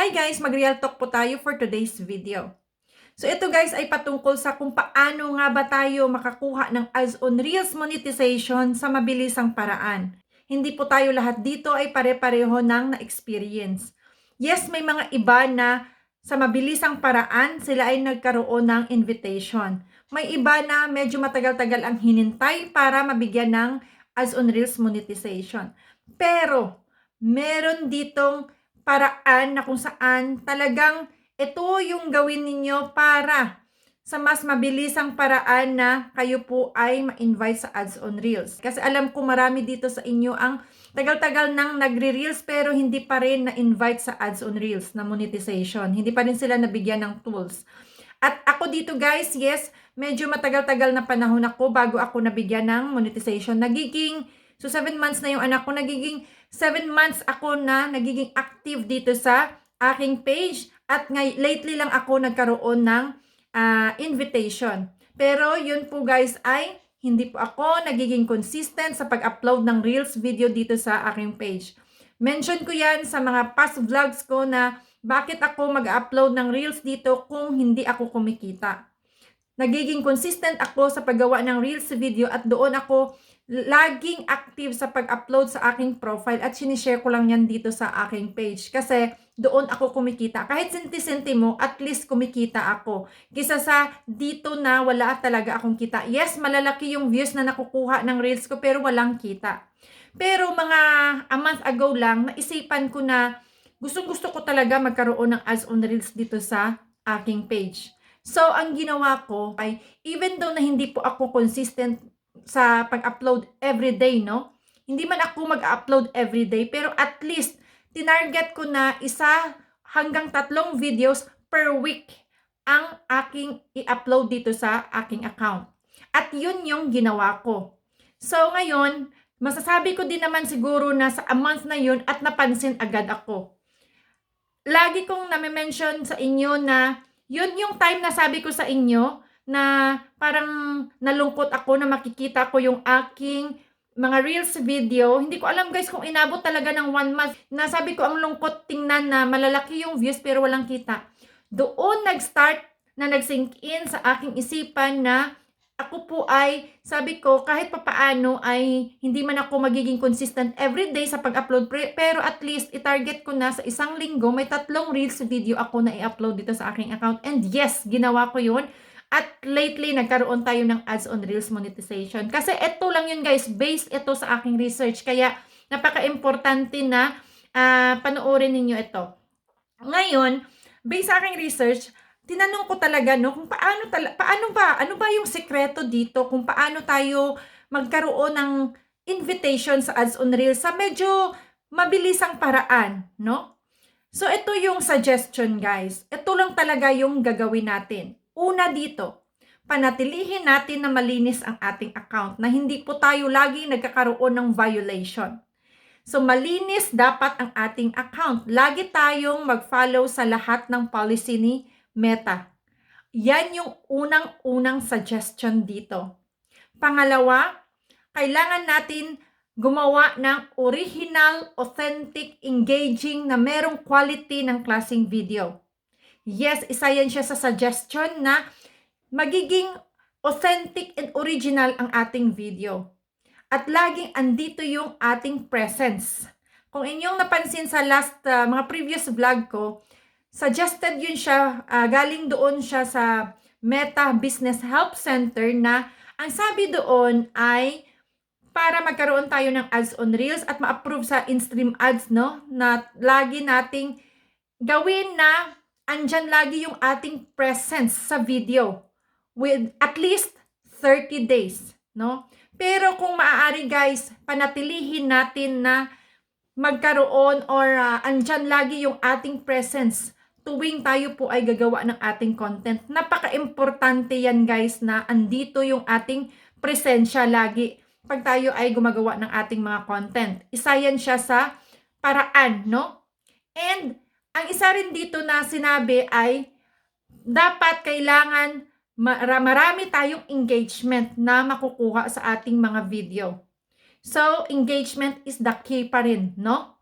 Hi guys, mag-real talk po tayo for today's video. So ito guys ay patungkol sa kung paano nga ba tayo makakuha ng ads on Reels monetization sa mabilisang paraan. Hindi po tayo lahat dito ay pare-pareho ng na-experience. Yes, may mga iba na sa mabilisang paraan sila ay nagkaroon ng invitation. May iba na medyo matagal-tagal ang hinintay para mabigyan ng ads on Reels monetization. Pero meron ditong paraan na kung saan talagang ito yung gawin ninyo para sa mas mabilisang paraan na kayo po ay ma-invite sa ads on Reels. Kasi alam ko marami dito sa inyo ang tagal-tagal nang nagre-reels pero hindi pa rin na-invite sa ads on Reels na monetization. Hindi pa rin sila nabigyan ng tools. At ako dito guys, yes, medyo matagal-tagal na panahon ako bago ako nabigyan ng monetization. Nagiging So, 7 months na yung anak ko. Nagiging 7 months ako na nagiging active dito sa aking page. At ngay lately lang ako nagkaroon ng uh, invitation. Pero yun po guys ay hindi po ako nagiging consistent sa pag-upload ng Reels video dito sa aking page. Mention ko yan sa mga past vlogs ko na bakit ako mag-upload ng Reels dito kung hindi ako kumikita. Nagiging consistent ako sa paggawa ng Reels video at doon ako laging active sa pag-upload sa aking profile at sinishare ko lang yan dito sa aking page. Kasi doon ako kumikita. Kahit senti-senti mo, at least kumikita ako. Kisa sa dito na wala talaga akong kita. Yes, malalaki yung views na nakukuha ng reels ko pero walang kita. Pero mga a month ago lang, naisipan ko na gustong gusto ko talaga magkaroon ng ads on reels dito sa aking page. So, ang ginawa ko ay, even though na hindi po ako consistent sa pag-upload every day, no? Hindi man ako mag-upload every day, pero at least tinarget ko na isa hanggang tatlong videos per week ang aking i-upload dito sa aking account. At yun yung ginawa ko. So ngayon, masasabi ko din naman siguro na sa a month na yun at napansin agad ako. Lagi kong nami-mention sa inyo na yun yung time na sabi ko sa inyo na parang nalungkot ako na makikita ko yung aking mga reels video. Hindi ko alam guys kung inabot talaga ng one month. Nasabi ko ang lungkot tingnan na malalaki yung views pero walang kita. Doon nag-start na nag-sink in sa aking isipan na ako po ay, sabi ko, kahit papaano ay hindi man ako magiging consistent every day sa pag-upload. Pero at least, i-target ko na sa isang linggo, may tatlong reels video ako na i-upload dito sa aking account. And yes, ginawa ko yun. At lately, nagkaroon tayo ng ads on Reels monetization. Kasi ito lang yun guys, based ito sa aking research. Kaya napaka-importante na uh, panoorin ninyo ito. Ngayon, based sa aking research, tinanong ko talaga no kung paano tala, paano ba ano ba yung sekreto dito kung paano tayo magkaroon ng invitation sa ads on reels sa medyo mabilisang paraan, no? So ito yung suggestion guys. Ito lang talaga yung gagawin natin. Una dito, panatilihin natin na malinis ang ating account na hindi po tayo lagi nagkakaroon ng violation. So malinis dapat ang ating account. Lagi tayong mag-follow sa lahat ng policy ni Meta. Yan yung unang-unang suggestion dito. Pangalawa, kailangan natin gumawa ng original, authentic, engaging na merong quality ng klaseng video. Yes, isa yan siya sa suggestion na magiging authentic and original ang ating video. At laging andito yung ating presence. Kung inyong napansin sa last uh, mga previous vlog ko, suggested yun siya, uh, galing doon siya sa Meta Business Help Center na ang sabi doon ay para magkaroon tayo ng ads on Reels at ma-approve sa in-stream ads, no? Na lagi nating gawin na andyan lagi yung ating presence sa video with at least 30 days, no? Pero kung maaari guys, panatilihin natin na magkaroon or uh, andyan lagi yung ating presence tuwing tayo po ay gagawa ng ating content. Napaka-importante yan guys na andito yung ating presensya lagi pag tayo ay gumagawa ng ating mga content. Isa yan siya sa paraan, no? And ang isa rin dito na sinabi ay dapat kailangan marami tayong engagement na makukuha sa ating mga video. So, engagement is the key pa rin, no?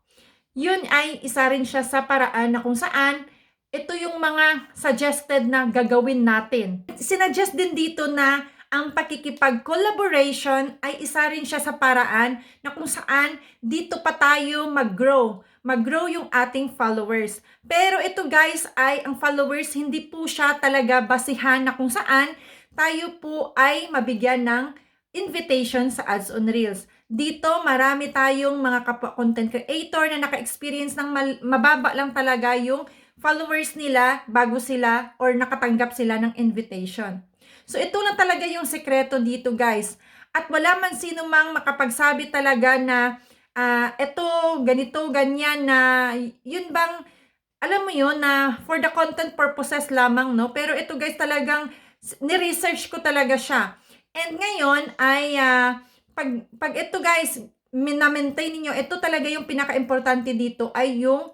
Yun ay isa rin siya sa paraan na kung saan ito yung mga suggested na gagawin natin. Sinuggest din dito na ang pakikipag-collaboration ay isa rin siya sa paraan na kung saan dito pa tayo mag-grow. Mag-grow yung ating followers. Pero ito guys ay ang followers hindi po siya talaga basihan na kung saan tayo po ay mabigyan ng invitation sa Ads on Reels. Dito, marami tayong mga content creator na naka-experience ng mababa lang talaga yung followers nila bago sila or nakatanggap sila ng invitation. So, ito lang talaga yung sekreto dito, guys. At wala man sino mang makapagsabi talaga na ah, ito, ganito, ganyan na yun bang alam mo yun na for the content purposes lamang, no? Pero ito guys talagang ni-research ko talaga siya. And ngayon ay ah, pag, pag ito guys, mina-maintain niyo ito talaga yung pinaka-importante dito ay yung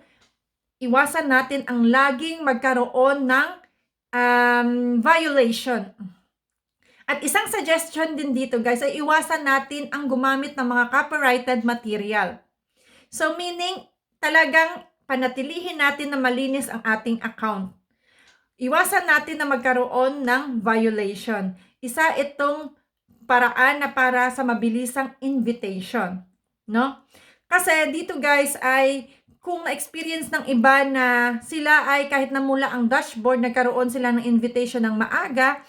iwasan natin ang laging magkaroon ng um, violation. At isang suggestion din dito guys ay iwasan natin ang gumamit ng mga copyrighted material. So meaning talagang panatilihin natin na malinis ang ating account. Iwasan natin na magkaroon ng violation. Isa itong paraan na para sa mabilisang invitation, no? Kasi dito guys ay kung na-experience ng iba na sila ay kahit na mula ang dashboard nagkaroon sila ng invitation ng maaga,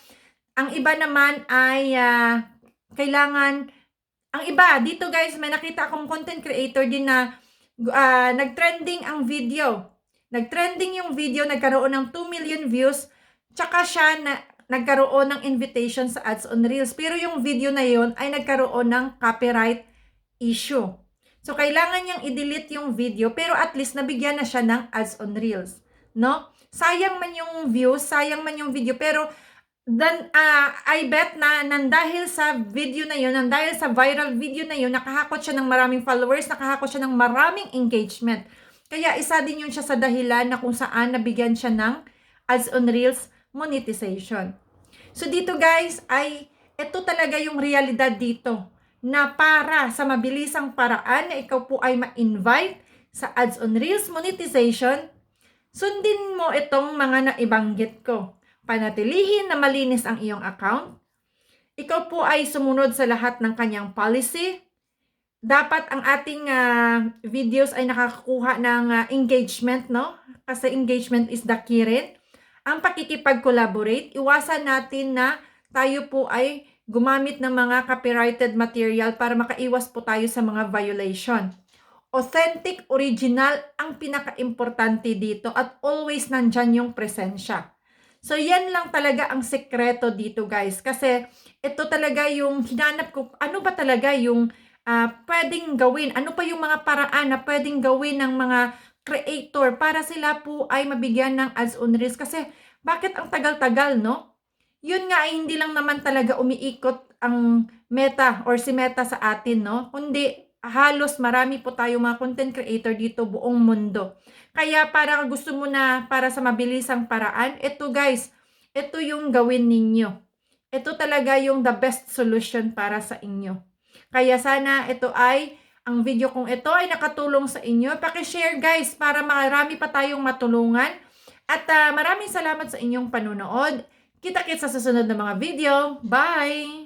ang iba naman ay ah, kailangan ang iba dito guys may nakita akong content creator din na ah, nag-trending ang video. Nag-trending yung video, nagkaroon ng 2 million views, tsaka siya na nagkaroon ng invitation sa ads on Reels. Pero yung video na yon ay nagkaroon ng copyright issue. So, kailangan niyang i-delete yung video, pero at least nabigyan na siya ng ads on Reels. No? Sayang man yung views, sayang man yung video, pero dan, ah, I bet na nang dahil sa video na yun, nang dahil sa viral video na yun, nakahakot siya ng maraming followers, nakahakot siya ng maraming engagement. Kaya isa din yun siya sa dahilan na kung saan nabigyan siya ng ads on Reels monetization. So dito guys ay ito talaga yung realidad dito na para sa mabilisang paraan na ikaw po ay ma-invite sa ads on Reels monetization, sundin mo itong mga naibanggit ko. Panatilihin na malinis ang iyong account. Ikaw po ay sumunod sa lahat ng kanyang policy. Dapat ang ating ah, videos ay nakakakuha ng ah, engagement, no? Kasi engagement is the key rin. Ang pakikipag-collaborate, iwasan natin na tayo po ay gumamit ng mga copyrighted material para makaiwas po tayo sa mga violation. Authentic, original ang pinaka-importante dito at always nandyan yung presensya. So, yan lang talaga ang sekreto dito, guys. Kasi, ito talaga yung hinanap ko, ano ba talaga yung ah, pwedeng gawin? Ano pa yung mga paraan na pwedeng gawin ng mga creator para sila po ay mabigyan ng ads on reels? Kasi, bakit ang tagal-tagal, no? Yun nga ay hindi lang naman talaga umiikot ang meta or si meta sa atin, no? Kundi halos marami po tayo mga content creator dito buong mundo. Kaya para gusto mo na para sa mabilisang paraan, ito guys, ito yung gawin ninyo. Ito talaga yung the best solution para sa inyo. Kaya sana ito ay, ang video kong ito ay nakatulong sa inyo. Pakishare guys para marami pa tayong matulungan. At ah, maraming salamat sa inyong panunood. Kita-kits sa susunod na mga video. Bye!